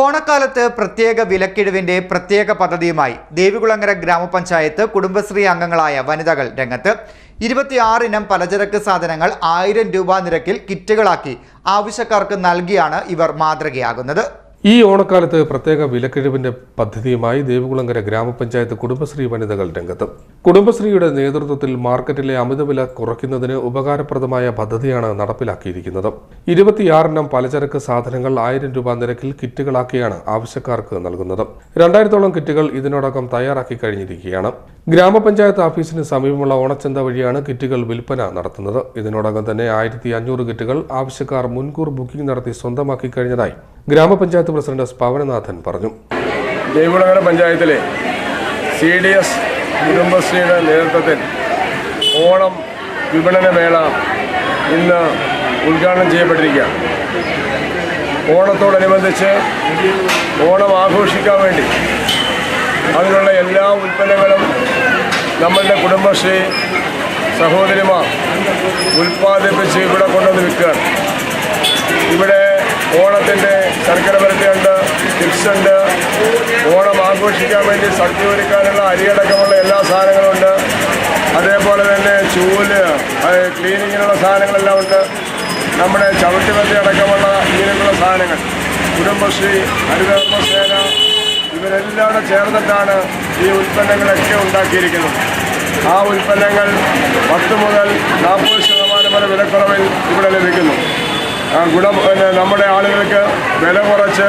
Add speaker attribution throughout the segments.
Speaker 1: ഓണക്കാലത്ത് പ്രത്യേക വിലക്കിഴിവിന്റെ പ്രത്യേക പദ്ധതിയുമായി ദേവികുളങ്ങര ഗ്രാമപഞ്ചായത്ത് കുടുംബശ്രീ അംഗങ്ങളായ വനിതകൾ രംഗത്ത്. ഇരുപത്തിയാറിനം പലചരക്ക് സാധനങ്ങൾ ആയിരം രൂപ നിരക്കിൽ കിറ്റുകളാക്കി ആവശ്യക്കാർക്ക് നൽകിയാണ് ഇവർ മാതൃകയാകുന്നത്.
Speaker 2: ഈ ഓണക്കാലത്ത് പ്രത്യേക വിലക്കിഴിവിന്റെ പദ്ധതിയുമായി ദേവികുളങ്കര ഗ്രാമപഞ്ചായത്ത് കുടുംബശ്രീ വനിതകൾ രംഗത്ത്. കുടുംബശ്രീയുടെ നേതൃത്വത്തിൽ മാർക്കറ്റിലെ അമിതവില കുറയ്ക്കുന്നതിന് ഉപകാരപ്രദമായ പദ്ധതിയാണ് നടപ്പിലാക്കിയിരിക്കുന്നത്. ഇരുപത്തിയാറിനം പലചരക്ക് സാധനങ്ങൾ ആയിരം രൂപ നിരക്കിൽ കിറ്റുകളാക്കിയാണ് ആവശ്യക്കാർക്ക് നൽകുന്നത്. രണ്ടായിരത്തോളം കിറ്റുകൾ ഇതിനോടകം തയ്യാറാക്കി കഴിഞ്ഞിരിക്കുകയാണ്. ഗ്രാമപഞ്ചായത്ത് ഓഫീസിന് സമീപമുള്ള ഓണച്ചന്ത വഴിയാണ് കിറ്റുകൾ വിൽപ്പന നടത്തുന്നത്. ഇതിനോടകം തന്നെ ആയിരത്തി കിറ്റുകൾ ആവശ്യക്കാർ മുൻകൂർ ബുക്കിംഗ് നടത്തി സ്വന്തമാക്കി കഴിഞ്ഞതായി ഗ്രാമപഞ്ചായത്ത് പ്രസിഡന്റ് പവനനാഥൻ പറഞ്ഞു.
Speaker 3: ദേവികുളങ്ങര പഞ്ചായത്തിലെ സി ഡി എസ് കുടുംബശ്രീയുടെ നേതൃത്വത്തിൽ ഓണം വിപണന മേള ഇന്ന് ഉദ്ഘാടനം ചെയ്യപ്പെട്ടിരിക്കുകയാണ്. ഓണത്തോടനുബന്ധിച്ച് ഓണം ആഘോഷിക്കാൻ വേണ്ടി അതിനുള്ള എല്ലാ ഉൽപ്പന്നങ്ങളും നമ്മളുടെ കുടുംബശ്രീ സഹോദരിമാർ ഉൽപ്പാദിപ്പിച്ച് ഇവിടെ കൊണ്ടുവന്ന് വിൽക്കുകയാണ്. ഇവിടെ ഓണത്തിന്റെ ശർക്കര വരട്ടിയുണ്ട് ചിപ്സ് ഉണ്ട് ഓണം ആഘോഷിക്കാൻ വേണ്ടി സദ്യ ഒരുക്കാനുള്ള അരിയടക്കമുള്ള എല്ലാ സാധനങ്ങളും ഉണ്ട് അതേപോലെ തന്നെ ചൂൽ ക്ലീനിങ്ങിനുള്ള സാധനങ്ങളെല്ലാം ഉണ്ട്. നമ്മുടെ ചവിട്ടുമത്തി അടക്കമുള്ള ഇങ്ങനെയുള്ള സാധനങ്ങൾ. കുടുംബശ്രീ ഹരിതകർമ്മസേന ഇവരെല്ലാം ചേർന്നിട്ടാണ് ഈ ഉൽപ്പന്നങ്ങളൊക്കെ ഉണ്ടാക്കിയിരിക്കുന്നത്. ആ ഉൽപ്പന്നങ്ങൾ പത്ത് മുതൽ നാൽപ്പത് ഗുണം നമ്മുടെ ആളുകൾക്ക് വില കുറച്ച്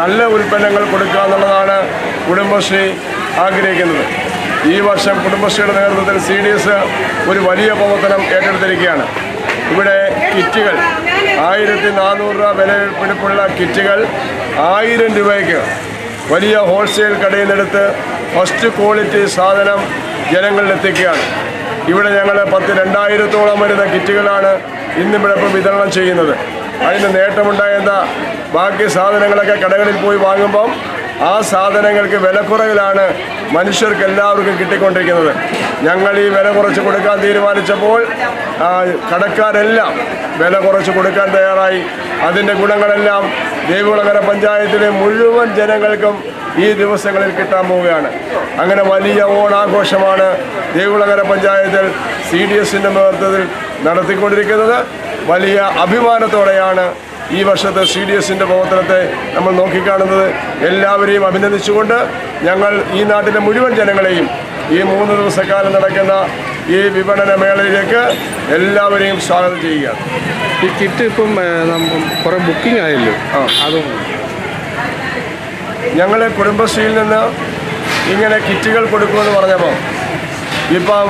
Speaker 3: നല്ല ഉൽപ്പന്നങ്ങൾ കൊടുക്കുക എന്നുള്ളതാണ് കുടുംബശ്രീ ആഗ്രഹിക്കുന്നത്. ഈ വർഷം കുടുംബശ്രീയുടെ നേതൃത്വത്തിൽ സി ഡി എസ് ഒരു വലിയ പ്രവർത്തനം ഏറ്റെടുത്തിരിക്കുകയാണ്. ഇവിടെ കിറ്റുകൾ ആയിരത്തി നാനൂറ് രൂപ വില പിടിപ്പുള്ള കിറ്റുകൾ ആയിരം രൂപയ്ക്ക് വലിയ ഹോൾസെയിൽ കടയിൽ നിന്നെടുത്ത് ഫസ്റ്റ് ക്വാളിറ്റി സാധനം ജനങ്ങളിലെത്തിക്കുകയാണ് ഇവിടെ ഞങ്ങൾ പത്ത് രണ്ടായിരത്തോളം വരുന്ന കിറ്റുകളാണ് ഇന്നിവിടെ വിതരണം ചെയ്യുന്നത്. അതിന് നേട്ടമുണ്ടായെന്ന ബാക്കി സാധനങ്ങളൊക്കെ കടകളിൽ പോയി വാങ്ങുമ്പം ആ സാധനങ്ങൾക്ക് വിലക്കുറവിലാണ് മനുഷ്യർക്ക് എല്ലാവർക്കും കിട്ടിക്കൊണ്ടിരിക്കുന്നത്. ഞങ്ങൾ ഈ വില കുറച്ച് കൊടുക്കാൻ തീരുമാനിച്ചപ്പോൾ കടക്കാരെല്ലാം വില കുറച്ച് കൊടുക്കാൻ തയ്യാറായി. അതിന്റെ ഗുണങ്ങളെല്ലാം ദേവികുളങ്ങര പഞ്ചായത്തിലെ മുഴുവൻ ജനങ്ങൾക്കും ഈ ദിവസങ്ങളിൽ കിട്ടാൻ പോവുകയാണ്. അങ്ങനെ വലിയ ഓണാഘോഷമാണ് ദേവികുളങ്ങര പഞ്ചായത്തിൽ സി ഡി എസിന്റെ നേതൃത്വത്തിൽ നടത്തിക്കൊണ്ടിരിക്കുന്നത്. വലിയ അഭിമാനത്തോടെയാണ് ഈ വർഷത്തെ സി ഡി എസിന്റെ പ്രവർത്തനത്തെ നമ്മൾ നോക്കിക്കാണുന്നത്. എല്ലാവരെയും അഭിനന്ദിച്ചുകൊണ്ട് ഞങ്ങൾ ഈ നാട്ടിലെ മുഴുവൻ ജനങ്ങളെയും ഈ മൂന്ന് ദിവസക്കാലം നടക്കുന്ന ഈ വിപണന മേളയിലേക്ക് എല്ലാവരെയും സ്വാഗതം ചെയ്യുകയാണ്.
Speaker 4: ഈ കിറ്റ് ഇപ്പം കുറേ ബുക്കിംഗ് ആയല്ലോ.
Speaker 3: ആ.
Speaker 4: അതും.
Speaker 3: ഞങ്ങൾ കുടുംബശ്രീയിൽ നിന്ന് ഇങ്ങനെ കിറ്റുകൾ കൊടുക്കുമെന്ന് പറഞ്ഞപ്പോൾ ഇപ്പം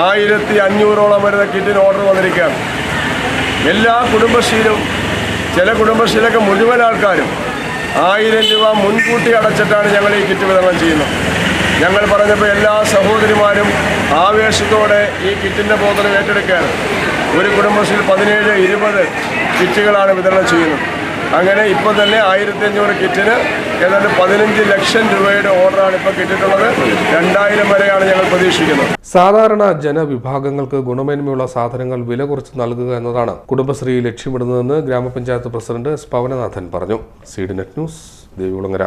Speaker 3: ആയിരത്തി അഞ്ഞൂറോളം വരുന്ന കിറ്റിന് ഓർഡർ വന്നിരിക്കുകയാണ്. എല്ലാ കുടുംബശ്രീയിലും ചില കുടുംബശ്രീയിലൊക്കെ മുഴുവൻ ആൾക്കാരും ആയിരം രൂപ മുൻകൂട്ടി അടച്ചിട്ടാണ് ഞങ്ങൾ ഈ കിറ്റ് വിതരണം ചെയ്യുന്നത്. ഞങ്ങൾ പറഞ്ഞപ്പോൾ എല്ലാ സഹോദരിമാരും ആവേശത്തോടെ ഈ കിറ്റിന്റെ ബോധനം ഏറ്റെടുക്കുകയാണ്. ഒരു കുടുംബശ്രീയിൽ പതിനേഴ് ഇരുപത് കിറ്റുകളാണ് വിതരണം ചെയ്യുന്നത്. അങ്ങനെ ഇപ്പോൾ തന്നെ ആയിരത്തി അഞ്ഞൂറ് കിറ്റിന് ഏതാണ്ട് പതിനഞ്ച് ലക്ഷം രൂപയുടെ ഓർഡറാണ് ഇപ്പോൾ കിട്ടിയിട്ടുള്ളത്. രണ്ടായിരം വരെയാണ് ഞങ്ങൾ പ്രതീക്ഷിക്കുന്നത്.
Speaker 2: സാധാരണ ജനവിഭാഗങ്ങൾക്ക് ഗുണമേന്മയുള്ള സാധനങ്ങൾ വില കുറച്ച് നൽകുക എന്നതാണ് കുടുംബശ്രീ ലക്ഷ്യമിടുന്നതെന്ന് ഗ്രാമപഞ്ചായത്ത് പ്രസിഡന്റ് എസ് പവനനാഥൻ പറഞ്ഞു. Seed net news Devikulangara